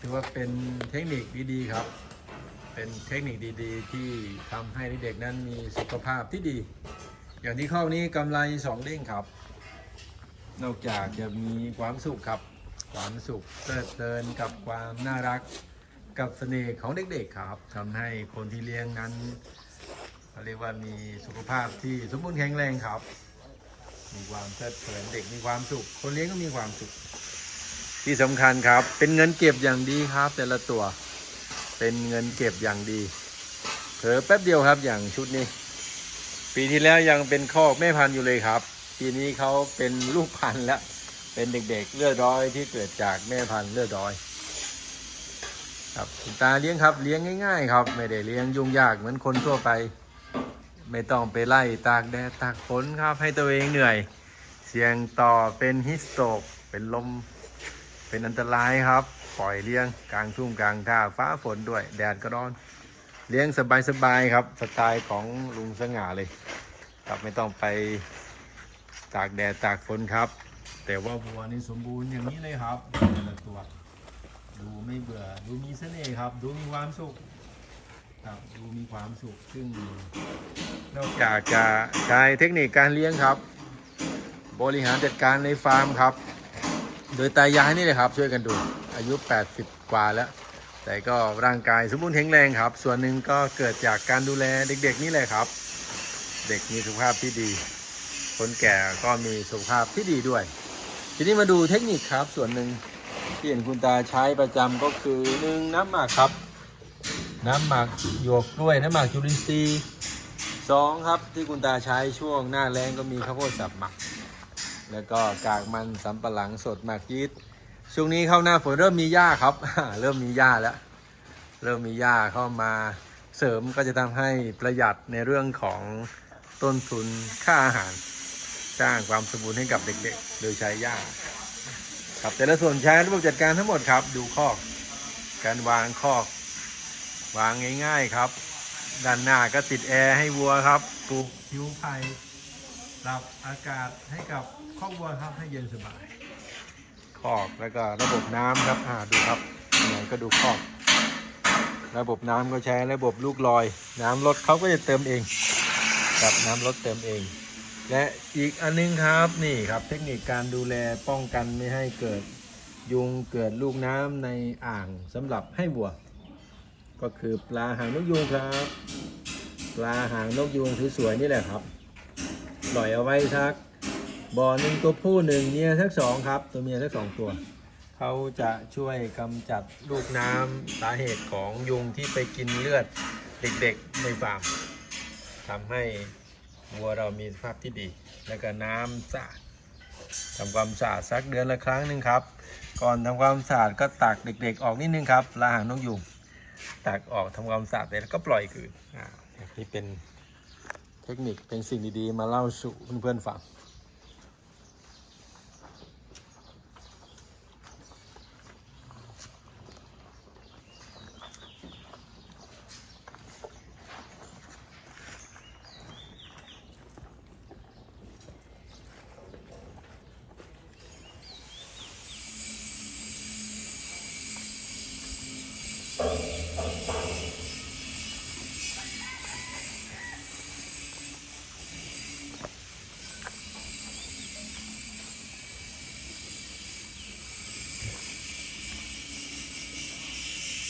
ถือว่าเป็นเทคนิคดีๆครับ เป็นเทคนิคดีๆ ที่ทำให้เด็กๆนั้นมีสุขภาพที่ดี อย่างที่ข้อนี้กำไรสองเด้งครับ นอกจากจะมีความสุขครับ ความสุขเพลิดเพลินกับความน่ารักกับเสน่ห์ของเด็กๆครับทำให้คนที่เลี้ยงนั้นเขาเรียกว่ามีสุขภาพที่สมบูรณ์แข็งแรงครับ มีความเพลิดเพลินเด็กมีความสุข คนเลี้ยงก็มีความสุข ที่สำคัญครับ เป็นเงินเก็บอย่างดีครับ แต่ละตัว เป็นเงินเก็บอย่างดีเผลอแป๊บเดียวครับอย่างชุดนี้ ปีที่แล้วยังเป็นข้อกแม่พันธุ์อยู่เลยครับ ปีนี้เขาเป็นลูกพันธุ์แล้วเป็นเด็กๆเลือดร้อยที่เกิดจากแม่พันธุ์เลือดร้อยครับคุณตาเลี้ยงครับเลี้ยงง่าย ๆ ครับ ไม่ได้เลี้ยงยุ่งยากเหมือนคนทั่วไป ไม่ต้องไปไล่ตากแดดตากฝนครับ ให้ตัวเองเหนื่อย เสี่ยงต่อเป็นฮิสโตกเป็นลม เป็นอันตรายครับ ปล่อยเลี้ยงกลางทุ่งกลางท่าฟ้าฝนด้วย แดดก็ร้อน เลี้ยงสบายๆครับสไตล์ของลุงสง่าเลยครับไม่ต้องไปตากแดดตากฝนครับ แต่ว่าวัวนี่สมบูรณ์อย่างนี้เลยครับแต่ละตัว ดูไม่เบื่อดูมีเสน่ห์ครับ ดูมีความสุขครับดูมีความสุขซึ่งนอกจากจะใช้เทคนิคการเลี้ยงครับ บริหารจัดการในฟาร์มครับ โดยตายายนี่เลยครับ ช่วยกันดู อายุ 80 กว่าแล้ว แต่ก็ร่างกายสมบูรณ์แข็งแรงครับ ส่วนหนึ่งก็เกิดจากการดูแลเด็ก ๆ นี่แหละครับ เด็กมีสุขภาพที่ดี คนแก่ก็มีสุขภาพที่ดีด้วย ทีนี้มาดูเทคนิคครับ ส่วนหนึ่งที่เห็นคุณตาใช้ประจำก็คือหนึ่งน้ำหมักครับ น้ำหมักหยวกกล้วยน้ำหมักจุลินทรีย์สองครับที่คุณตาใช้ช่วงหน้าแรงก็มีข้าวโพดสับหมัก แล้วก็กากมันสำปะหลังสดมักยีสต์ช่วงนี้เข้าหน้าฝนเริ่มมีหญ้าครับ เริ่มมีหญ้าแล้ว เริ่มมีหญ้าเข้ามาเสริมก็จะทำให้ประหยัดในเรื่องของต้นทุนค่าอาหารสร้างความสมบูรณ์ให้กับเด็กๆ โดยใช้หญ้าครับแต่ละส่วนใช้ระบบจัดการทั้งหมดครับ ดูคอก การวางคอก วางง่าย ๆครับ ด้านหน้าก็ติดแอร์ให้วัวครับปลูกผิวไผ่ รับอากาศให้กับคอกวัวครับให้เย็นสบาย คอกแล้วก็ระบบน้ำครับอ่าดูครับไหนก็ดูคอก ระบบน้ำก็ใช้ระบบลูกลอย น้ำลดเขาก็จะเติมเองครับน้ำลดเติมเอง และอีกอันนึงครับนี่ครับเทคนิคการดูแลป้องกันไม่ให้เกิดยุงเกิดลูกน้ำในอ่างสำหรับให้วัว ก็คือปลาหางนกยูงครับ ปลาหางนกยูงสวยๆนี่แหละครับ ปล่อยเอาไว้สักบ่อหนึ่งตัวผู้หนึ่งเมียสักสองครับ ตัวเมียสักสองตัว เขาจะช่วยกำจัดลูกน้ำสาเหตุของยุงที่ไปกินเลือดเด็กๆในฟาร์มทำให้วัวเรามีสภาพที่ดี แล้วก็น้ำสะอาดทำความสะอาดสักเดือนละครั้งหนึ่งครับ ก่อนทำความสะอาดก็ตักเด็ก ๆ ออกนิดนึงครับลาหางนกยูงตักออกทำความสะอาดเสร็จแล้วก็ปล่อยคืนอ่านี่เป็น เทคนิคเป็นสิ่งดีๆ มาเล่าสู่เพื่อนๆฟัง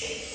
Shh.